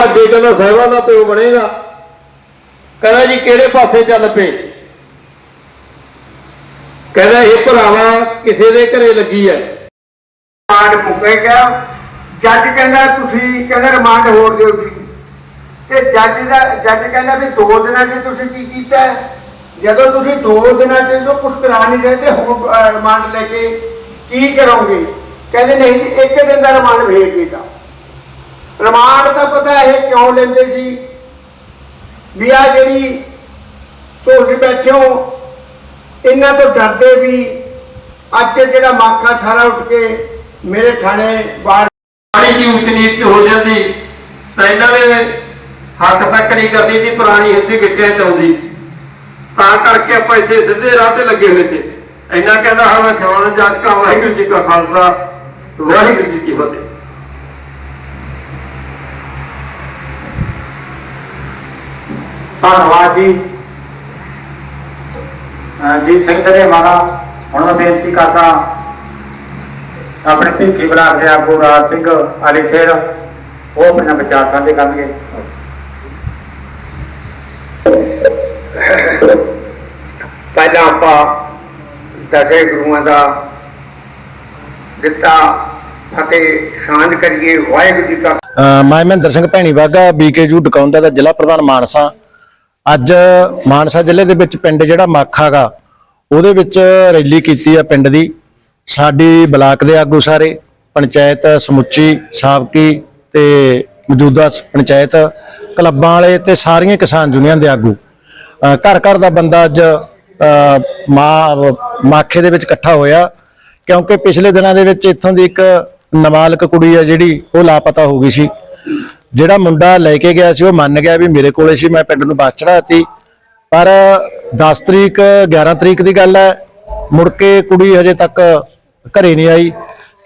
ਕਹਿੰਦਾ ਅੱਗੇ ਕਹਿੰਦਾ ਸਾਹਿਬਾਂ ਦਾ ਪਿਓ ਬਣੇਗਾ। ਕਹਿੰਦਾ ਜੀ, ਕਿਹੜੇ ਪਾਸੇ ਚੱਲ ਪਏ? ਕਹਿੰਦਾ ਇਹ ਭਰਾਵਾ ਕਿਸੇ ਦੇ ਘਰੇ ਲੱਗੀ ਐ। ਰਿਮਾਂਡ ਮੁੱਕੇਗਾ ਜੱਜ ਕਹਿੰਦਾ, ਤੁਸੀਂ ਕਹਿੰਦਾ ਰਿਮਾਂਡ ਹੋਰ ਦਿਓ ਜੀ। ਤੇ ਜੱਜ ਦਾ, ਜੱਜ ਕਹਿੰਦਾ ਵੀ ਦੋ ਦਿਨਾਂ 'ਚ ਤੁਸੀਂ ਕੀ ਕੀਤਾ? ਜਦੋਂ ਤੁਸੀਂ ਦੋ ਦਿਨਾਂ 'ਚ ਜੋ ਕੁਝ ਕਰਾ ਨਹੀਂ ਰਹੇ ਤੇ ਹੁਣ ਰਿਮਾਂਡ ਲੈ ਕੇ ਕੀ ਕਰੋਗੇ? ਕਹਿੰਦੇ, ਨਹੀਂ ਇੱਕ ਦਿਨ ਦਾ ਰਿਮਾਂਡ ਭੇਜ ਦਿੱਤਾ ਪ੍ਰਮਾਣ ਦਾ ਪਤਾ ਇਹ ਕਿਉਂ ਲੈਂਦੇ ਸੀ? ਵੀ ਆ ਜਿਹੜੀ ਤੁਸੀਂ ਬੈਠੇ ਹੋ, ਇਹਨਾਂ ਤੋਂ ਡਰਦੇ ਵੀ ਅੱਜ ਜਿਹੜਾ ਮਾਕਾ ਸਾਰਾ ਉੱਠ ਕੇ ਮੇਰੇ ਥਾਣੇ ਬਾਹਰ ਪਾਣੀ ਦੀ ਉੱਚ ਹੋ ਜਾਂਦੀ। ਤਾਂ ਇਹਨਾਂ ਦੇ ਹੱਕ ਤੱਕ ਨਹੀਂ ਕਰਦੀ ਦੀ ਪੁਰਾਣੀ ਹਿੱਤੀ ਗਿੱਟਿਆਂ ਚ ਆਉਂਦੀ। ਤਾਂ ਕਰਕੇ ਆਪਾਂ ਇੱਥੇ ਸਿੱਧੇ ਰਾਹ ਤੇ ਲੱਗੇ ਹੋਏ ਸੀ। ਇੰਨਾ ਕਹਿੰਦਾ, ਹਾਂ, ਮੈਂ ਖਵਾਉਣ ਜੱਟ ਵਾਹਿਗੁਰੂ ਜੀ ਕਾ ਖਾਲਸਾ, ਵਾਹਿਗੁਰੂ ਜੀ ਕੀ ਫਤਿਹ। ਧੰਨਵਾਦ ਜੀ। ਜੀ, ਸਿੰਘ ਦੇ ਮਾਰਾ ਹੁਣ ਮੈਂ ਬੇਨਤੀ ਕਰਦਾ, ਆਪਣੇ ਭੀਖੀ ਬਲਾਕ ਦੇ ਆਗੂ ਰਾਜ ਸਿੰਘ ਅਲੀ ਸ਼ੇਰ ਉਹ ਆਪਣਾ ਵਿਚਾਰ ਸਾਂਝੇ ਕਰਨਗੇ। ਪਹਿਲਾਂ ਆਪਾਂ ਦਸੇ ਗੁਰੂਆਂ ਦਾ ਦਿੱਤਾ ਅਤੇ ਸਾਂਝ ਕਰੀਏ, ਵਾਹਿਗੁਰੂ ਜੀ ਕਾ ਮੈਂ ਮਹਿੰਦਰ ਸਿੰਘ ਭੈਣੀ ਵਾਗਾ ਬੀਕੇਯੂ ਡਕਾਉਂਦਾ ਦਾ ਜ਼ਿਲ੍ਹਾ ਪ੍ਰਧਾਨ ਮਾਨਸਾ। ਅੱਜ ਮਾਨਸਾ ਜ਼ਿਲ੍ਹੇ ਦੇ ਵਿੱਚ ਪਿੰਡ ਜਿਹੜਾ ਮਾਖਾਗਾ ਉਹਦੇ ਵਿੱਚ ਰੈਲੀ ਕੀਤੀ ਆ ਪਿੰਡ ਦੀ। ਸਾਡੀ ਬਲਾਕ ਦੇ ਆਗੂ ਸਾਰੇ ਪੰਚਾਇਤ ਸਮੁੱਚੀ ਸਾਬਕੀ ਤੇ ਮੌਜੂਦਾ ਪੰਚਾਇਤ ਕਲੱਬਾਂ ਵਾਲੇ ਤੇ ਸਾਰੀਆਂ ਕਿਸਾਨ ਯੂਨੀਅਨ ਦੇ ਆਗੂ। ਘਰ ਘਰ ਦਾ ਬੰਦਾ ਅੱਜ ਅ, ਮਾਖੇ ਦੇ ਵਿੱਚ ਇਕੱਠਾ ਹੋਇਆ ਕਿਉਂਕਿ ਪਿਛਲੇ ਦਿਨਾਂ ਦੇ ਵਿੱਚ ਇੱਥੋਂ ਦੀ ਇੱਕ ਨਾਬਾਲਗ ਕੁੜੀ ਆ ਜਿਹੜੀ ਉਹ ਲਾਪਤਾ ਹੋ ਗਈ ਸੀ। ਜਿਹੜਾ ਮੁੰਡਾ ਲੈ ਕੇ ਗਿਆ ਸੀ, ਉਹ ਮੰਨ ਗਿਆ ਵੀ ਮੇਰੇ ਕੋਲੇ ਸੀ, ਮੈਂ ਪਿੰਡ ਨੂੰ ਬਾਅਦ ਚੜਾਤੀ ਪਰ 10 ਤਰੀਕ 11 ਤਰੀਕ ਦੀ ਗੱਲ ਹੈ, ਮੁੜ ਕੇ ਕੁੜੀ ਹਜੇ ਤੱਕ ਘਰੇ ਨਹੀਂ ਆਈ।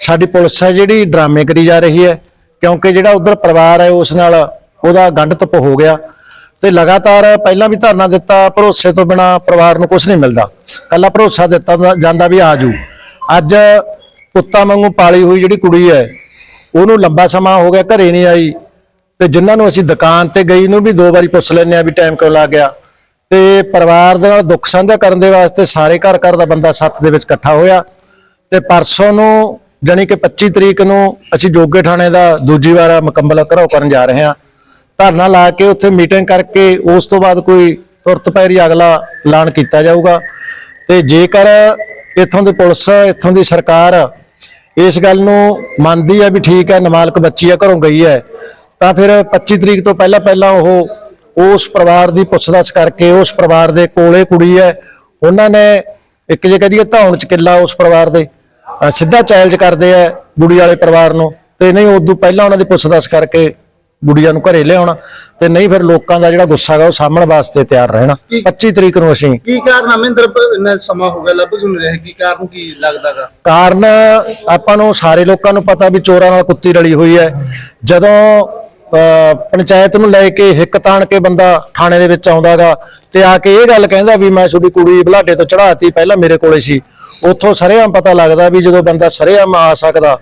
ਸਾਡੀ ਪੁਲਿਸ ਹੈ ਜਿਹੜੀ ਡਰਾਮੇ ਕਰੀ ਜਾ ਰਹੀ ਹੈ, ਕਿਉਂਕਿ ਜਿਹੜਾ ਉਧਰ ਪਰਿਵਾਰ ਹੈ, ਉਸ ਨਾਲ ਉਹਦਾ ਗੰਢ ਤਪ ਹੋ ਗਿਆ। ਤੇ ਲਗਾਤਾਰ ਪਹਿਲਾਂ ਵੀ ਧਰਨਾ ਦਿੱਤਾ, ਭਰੋਸੇ ਤੋਂ ਬਿਨਾ ਪਰਿਵਾਰ ਨੂੰ ਕੁਝ ਨਹੀਂ ਮਿਲਦਾ। ਕੱਲਾ ਭਰੋਸਾ ਦਿੱਤਾ ਜਾਂਦਾ ਵੀ ਆਜੂ ਅੱਜ ਕੁੱਤਾ ਵਾਂਗੂ ਪਾਲੀ ਹੋਈ ਜਿਹੜੀ ਕੁੜੀ ਹੈ, ਉਹਨੂੰ ਲੰਬਾ ਸਮਾਂ ਹੋ ਗਿਆ, ਘਰੇ ਨਹੀਂ ਆਈ। ਤੇ ਜਿਨ੍ਹਾਂ ਨੂੰ ਅਸੀਂ ਦੁਕਾਨ ਤੇ ਗਈ ਨੂੰ ਵੀ ਦੋ ਵਾਰੀ ਪੁੱਛ ਲੈਂਦੇ ਆ ਵੀ ਟਾਈਮ ਕਿਉਂ ਲੱਗ ਗਿਆ। ਤੇ ਪਰਿਵਾਰ ਦੇ ਨਾਲ ਦੁੱਖ ਸਾਂਝਾ ਕਰਨ ਦੇ ਵਾਸਤੇ ਸਾਰੇ ਘਰ ਘਰ ਦਾ ਬੰਦਾ ਸੱਤ ਦੇ ਵਿੱਚ ਇਕੱਠਾ ਹੋਇਆ। ਤੇ ਪਰਸੋਂ ਨੂੰ ਜਾਣੀ ਕਿ 25 ਤਰੀਕ ਨੂੰ ਅਸੀਂ ਜੋਗੇ ਥਾਣੇ ਦਾ ਦੂਜੀ ਵਾਰ ਮੁਕੰਮਲ ਘਰੋ ਕਰਨ ਜਾ ਰਹੇ ਹਾਂ। ਧਰਨਾ ਲਾ ਕੇ ਉੱਥੇ ਮੀਟਿੰਗ ਕਰਕੇ ਉਸ ਤੋਂ ਬਾਅਦ ਕੋਈ ਤੁਰਤ ਪੈਰੀ ਅਗਲਾ ਐਲਾਨ ਕੀਤਾ ਜਾਊਗਾ। ਤੇ ਜੇਕਰ ਇੱਥੋਂ ਦੀ ਪੁਲਿਸ, ਇੱਥੋਂ ਦੀ ਸਰਕਾਰ ਇਸ ਗੱਲ ਨੂੰ ਮੰਨਦੀ ਹੈ ਵੀ ਠੀਕ ਹੈ, ਨਮਾਲਕ ਬੱਚੀ ਆ, ਘਰੋਂ ਗਈ ਹੈ ਤਾਂ ਫਿਰ 25 ਤਰੀਕ ਤੋਂ ਪਹਿਲਾਂ ਪਹਿਲਾਂ ਉਹ ਉਸ ਪਰਿਵਾਰ ਦੀ ਪੁੱਛਦਾਛ ਕਰਕੇ ਉਸ ਪਰਿਵਾਰ ਦੇ ਕੋਲੇ ਕੁੜੀ ਹੈ। ਉਹਨਾਂ ਨੇ ਇੱਕ ਜੇ ਕਹਦੀਏ ਧੌਣ ਚ ਕਿੱਲਾ ਉਸ ਪਰਿਵਾਰ ਦੇ। ਸਿੱਧਾ ਚੈਲੰਜ ਕਰਦੇ ਆ ਗੁੜੀ ਵਾਲੇ ਪਰਿਵਾਰ ਨੂੰ। ਤੇ ਨਹੀਂ ਉਦੋਂ ਪਹਿਲਾਂ ਉਹਨਾਂ ਦੀ ਪੁੱਛਦਾਛ ਕਰਕੇ ਗੁੜੀਆਂ ਨੂੰ ਘਰੇ ਲਿਆਉਣਾ। ਤੇ ਨਹੀਂ ਫਿਰ ਲੋਕਾਂ ਦਾ ਜਿਹੜਾ ਗੁੱਸਾ ਗਾ ਉਹ ਸਾਹਮਣ ਵਾਸਤੇ ਤਿਆਰ ਰਹਿਣਾ। 25 ਤਰੀਕ ਨੂੰ ਅਸੀਂ ਕੀ ਕਾਰਨ ਪ- ਇੰਨਾ ਸਮਾਂ ਹੋ ਗਿਆ ਲੱਭ ਕਿਉਂ ਨਹੀਂ ਰਿਹਾ? ਕੀ ਕਾਰਨ ਕੀ ਲੱਗਦਾਗਾ ਕਾਰਨ ਆਪਾਂ ਨੂੰ ਸਾਰੇ ਲੋਕਾਂ ਨੂੰ ਪਤਾ ਵੀ ਚੋਰਾਂ ਨਾਲ ਕੁੱਤੀ ਰਲੀ ਹੋਈ ਹੈ। ਜਦੋਂ ਪੰਚਾਇਤ ਨੂੰ ਲੈ ਕੇ ਹਿੱਕ ਤਾਣ ਕੇ ਬੰਦਾ ਥਾਣੇ ਦੇ ਵਿੱਚ ਆਉਂਦਾਗਾ ਤੇ ਆ ਕੇ ਇਹ ਗੱਲ ਕਹਿੰਦਾ ਵੀ ਮੈਂ ਤੁਹਾਡੀ ਕੁੜੀ ਬਲਾਡੇ ਤੋਂ ਚੜਾਤੀ ਪਹਿਲਾਂ ਮੇਰੇ ਕੋਲੇ ਸੀ। ਉੱਥੋਂ ਸਰੇਆਮ ਪਤਾ ਲੱਗਦਾ ਵੀ ਜਦੋਂ ਬੰਦਾ ਸਰੇਆਮ ਆ ਸਕਦਾ।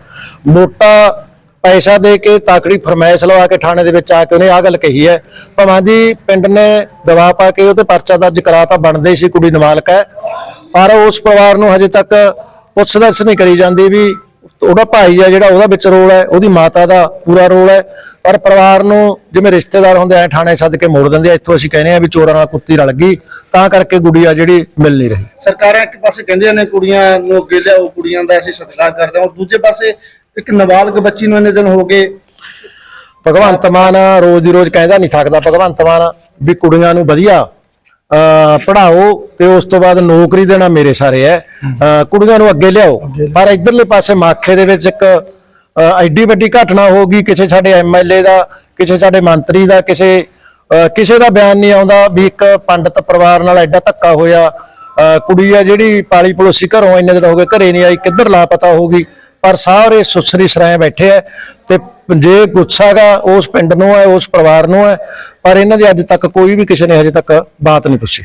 ਮੋਟਾ ਪੈਸਾ ਦੇ ਕੇ ਤਾਕੜੀ ਫਰਮਾਇਸ਼ ਲਵਾ ਕੇ ਥਾਣੇ ਦੇ ਵਿੱਚ ਆ ਕੇ ਉਹਨੇ ਆ ਗੱਲ ਕਹੀ ਹੈ। ਭਾਵੇਂ ਦੀ ਪਿੰਡ ਨੇ ਦਬਾਅ ਪਾ ਕੇ ਉਹ ਤੇ ਪਰਚਾ ਦਰਜ ਕਰਾਤਾ ਬਣਦੇ ਸੀ ਕੁੜੀ ਨਮਾਲਕ ਹੈ। ਪਰ ਉਸ ਪਰਿਵਾਰ ਨੂੰ ਹਜੇ ਤੱਕ ਪੁੱਛਦਛ ਨਹੀਂ ਕਰੀ ਜਾਂਦੀ ਵੀ ਉਹਦਾ ਭਾਈ ਹੈ ਜਿਹੜਾ ਉਹਦਾ ਵਿੱਚ ਰੋਲ ਹੈ ਉਹਦੀ ਮਾਤਾ ਦਾ ਪੂਰਾ ਰੋਲ ਹੈ। ਪਰ ਪਰਿਵਾਰ ਨੂੰ ਜਿਵੇਂ ਰਿਸ਼ਤੇਦਾਰ ਹੁੰਦੇ ਐ ਥਾਣੇ ਸੱਦ ਕੇ ਮੋੜ ਦਿੰਦੇ ਆ ਇੱਥੋਂ ਅਸੀਂ ਕਹਿੰਦੇ ਆ ਵੀ ਚੋਰਾਂ ਨਾਲ ਕੁੱਤੀ ਰਲ ਗਈ ਤਾਂ ਕਰਕੇ ਗੁੜੀ ਆ ਜਿਹੜੀ ਮਿਲ ਨਹੀਂ ਰਹੀ। ਸਰਕਾਰਾਂ ਇੱਕ ਪਾਸੇ ਕਹਿੰਦੀਆਂ ਨੇ ਕੁੜੀਆਂ ਨੂੰ ਅੱਗੇ ਲਿਆਓ ਕੁੜੀਆਂ ਦਾ ਅਸੀਂ ਸਤਿਕਾਰ ਕਰਦੇ ਹਾਂ ਦੂਜੇ ਪਾਸੇ ਇੱਕ ਨਾਬਾਲਗ ਬੱਚੀ ਨੂੰ ਇੰਨੇ ਦਿਨ ਹੋ ਗਏ। ਭਗਵੰਤ ਮਾਨ ਰੋਜ਼ ਦੀ ਰੋਜ਼ ਕਹਿੰਦਾ ਨਹੀਂ ਥੱਕਦਾ ਭਗਵੰਤ ਮਾਨ ਵੀ ਕੁੜੀਆਂ ਨੂੰ ਵਧੀਆ ਅਹ ਪੜ੍ਹਾਓ ਤੇ ਉਸ ਤੋਂ ਬਾਅਦ ਨੌਕਰੀ ਦੇਣਾ ਮੇਰੇ ਸਾਰੇ ਹੈ। ਕੁੜੀਆਂ ਨੂੰ ਅੱਗੇ ਲਿਆਓ। ਪਰ ਇਧਰਲੇ ਪਾਸੇ ਮਾਖੇ ਦੇ ਵਿੱਚ ਇੱਕ ਐਡੀ ਵੱਡੀ ਘਟਨਾ ਹੋ ਗਈ ਕਿਸੇ ਸਾਡੇ ਐਮਐਲਏ ਦਾ ਕਿਸੇ ਸਾਡੇ ਮੰਤਰੀ ਦਾ ਕਿਸੇ ਕਿਸੇ ਦਾ ਬਿਆਨ ਨਹੀਂ ਆਉਂਦਾ ਵੀ ਇੱਕ ਪੰਡਤ ਪਰਿਵਾਰ ਨਾਲ ਐਡਾ ਧੱਕਾ ਹੋਇਆ। ਕੁੜੀ ਆ ਜਿਹੜੀ ਪਾਲੀ ਪੜੋਸੀ ਘਰੋਂ ਇੰਨੇ ਦਿਨ ਹੋ ਗਏ ਘਰੇ ਨਹੀਂ ਆਈ ਕਿੱਧਰ ਲਾਪਤਾ ਹੋ ਗਈ। ਪਰ ਸਾਰੇ ਸੁਸਰੀ ਸਰਾਏ ਬੈਠੇ ਐ ਤੇ ਜੇ ਗੁੱਸਾ ਗਾ ਉਸ ਪਿੰਡ ਨੂੰ ਹੈ, ਉਸ ਪਰਿਵਾਰ ਨੂੰ ਹੈ, ਪਰ ਇਹਨਾਂ ਦੀ ਅੱਜ ਤੱਕ ਕੋਈ ਵੀ ਕਿਸੇ ਨੇ ਹਜੇ ਤੱਕ ਬਾਤ ਨਹੀਂ ਪੁੱਛੀ।